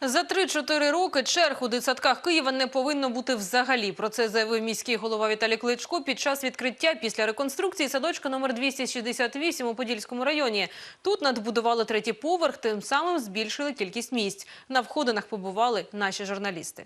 За 3-4 роки черг у дитсадках Києва не повинно бути взагалі. Про це заявив міський голова Віталій Кличко під час відкриття після реконструкції садочка номер 268 у Подільському районі. Тут надбудували третій поверх, тим самим збільшили кількість місць. На входинах побували наші журналісти.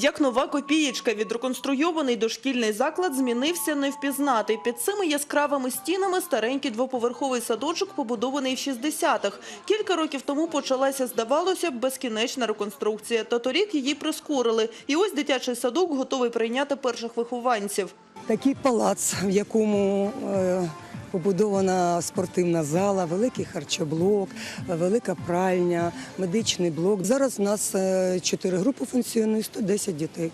Як нова копієчка, відреконструйований дошкільний заклад змінився не впізнати. Під цими яскравими стінами старенький двоповерховий садочок, побудований в 60-х. Кілька років тому почалася, здавалося б, безкінечна реконструкція. Та торік її прискорили. І ось дитячий садок готовий прийняти перших вихованців. Такий палац, в якому е, побудована спортивна зала, великий харчоблок, велика пральня, медичний блок. Зараз у нас е, чотири групи функціонує, 110 дітей.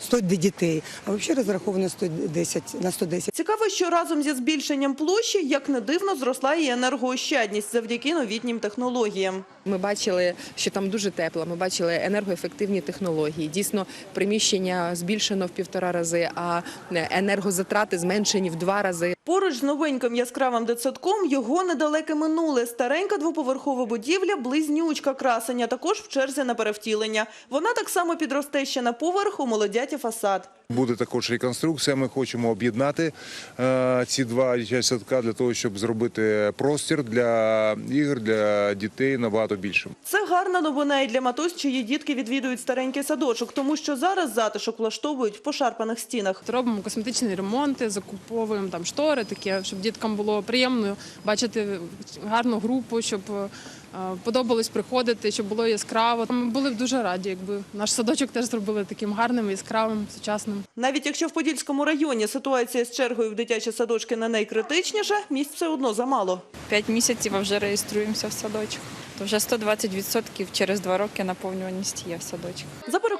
100 дітей, а взагалі розраховано 110, на 110. Цікаво, що разом зі збільшенням площі, як не дивно, зросла і енергоощадність завдяки новітнім технологіям. Ми бачили, що там дуже тепло. Ми бачили енергоефективні технології. Дійсно, приміщення збільшено в півтора рази, а енергозатрати зменшені в два рази. Поруч з новеньким яскравим дитсадком його недалеке минуле. Старенька двоповерхова будівля, близнючка красення, також в черзі на перевтілення. Вона так само підросте ще на поверх у молодяті фасад. Буде також реконструкція. Ми хочемо об'єднати е, ці два дитячі садка для того, щоб зробити простір для ігор для дітей набагато більшим. Це гарна новина і для матусь, чиї дітки відвідують старенький садочок, тому що зараз затишок влаштовують в пошарпаних стінах. Робимо косметичні ремонти, закуповуємо там штори, таке, щоб діткам було приємно бачити гарну групу, щоб е, подобалось приходити, щоб було яскраво. Ми були б дуже раді, якби наш садочок теж зробили таким гарним, яскравим, сучасним. Навіть якщо в Подільському районі ситуація з чергою в дитячі садочки не найкритичніша, місць все одно замало. П'ять місяців а вже реєструємося в садочок. То вже 120% через два роки наповнюваність є в садочку.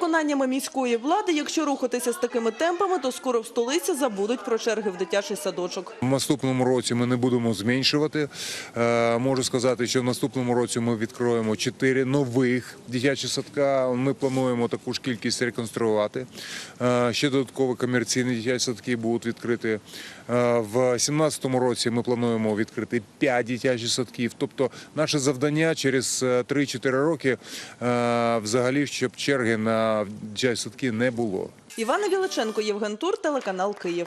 Переконаннями міської влади, якщо рухатися з такими темпами, то скоро в столиці забудуть про черги в дитячий садочок. В наступному році ми не будемо зменшувати. Е, Можу сказати, що в наступному році ми відкроємо чотири нових дитячі садка. Ми плануємо таку ж кількість реконструювати. Е, Ще додаткові комерційні дитячі садки будуть відкриті. Е, В 2017 році ми плануємо відкрити 5 дитячих садків. Тобто наше завдання через е, 3-4 роки взагалі, щоб черги на дитячі садки не було. Івана Віличенко, Євген Тур, телеканал Київ.